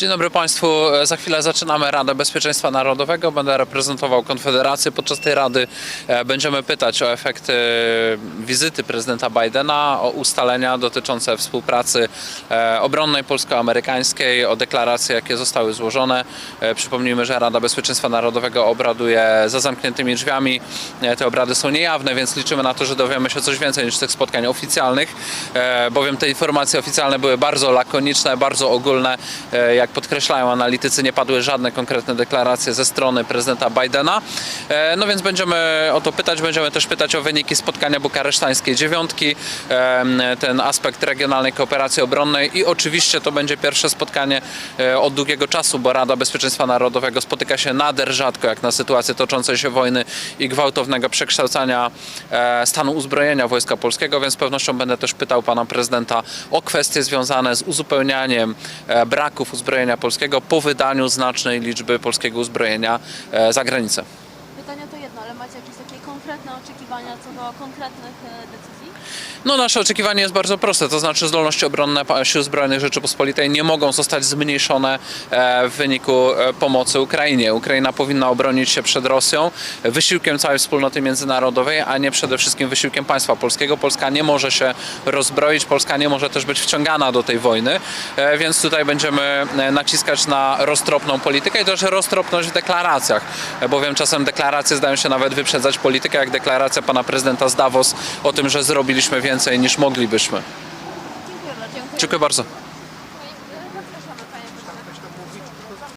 Dzień dobry Państwu. Za chwilę zaczynamy Radę Bezpieczeństwa Narodowego. Będę reprezentował Konfederację. Podczas tej Rady e, będziemy pytać o efekty wizyty prezydenta Bidena, o ustalenia dotyczące współpracy e, obronnej polsko-amerykańskiej, o deklaracje, jakie zostały złożone. E, Przypomnijmy, że Rada Bezpieczeństwa Narodowego obraduje za zamkniętymi drzwiami. E, Te obrady są niejawne, więc liczymy na to, że dowiemy się coś więcej niż tych spotkań oficjalnych, e, bowiem te informacje oficjalne były bardzo lakoniczne, bardzo ogólne. E, Jak podkreślają analitycy, nie padły żadne konkretne deklaracje ze strony prezydenta Bidena. E, No więc będziemy o to pytać, będziemy też pytać o wyniki spotkania bukaresztańskiej dziewiątki, ten aspekt regionalnej kooperacji obronnej i oczywiście to będzie pierwsze spotkanie e, od długiego czasu, bo Rada Bezpieczeństwa Narodowego spotyka się nader rzadko jak na sytuację toczącej się wojny i gwałtownego przekształcania e, stanu uzbrojenia Wojska Polskiego, więc z pewnością będę też pytał pana prezydenta o kwestie związane z uzupełnianiem braków uzbrojenia polskiego po wydaniu znacznej liczby polskiego uzbrojenia e, za granicę. Jedno, ale macie jakieś takie konkretne oczekiwania co do konkretnych e, decyzji? No nasze oczekiwanie jest bardzo proste, to znaczy zdolności obronne Sił Zbrojnych Rzeczypospolitej nie mogą zostać zmniejszone e, w wyniku e, pomocy Ukrainie. Ukraina powinna obronić się przed Rosją wysiłkiem całej wspólnoty międzynarodowej, a nie przede wszystkim wysiłkiem państwa polskiego. Polska nie może się rozbroić, Polska nie może też być wciągana do tej wojny, więc tutaj będziemy naciskać na roztropną politykę i też roztropność w deklaracjach, bowiem czasem deklaracje zdają się nawet wyprzedzać politykę, jak deklaracja pana prezydenta z Davos o tym, że zrobiliśmy więcej niż moglibyśmy. Dziękuję bardzo. Dziękuję. Dziękuję bardzo.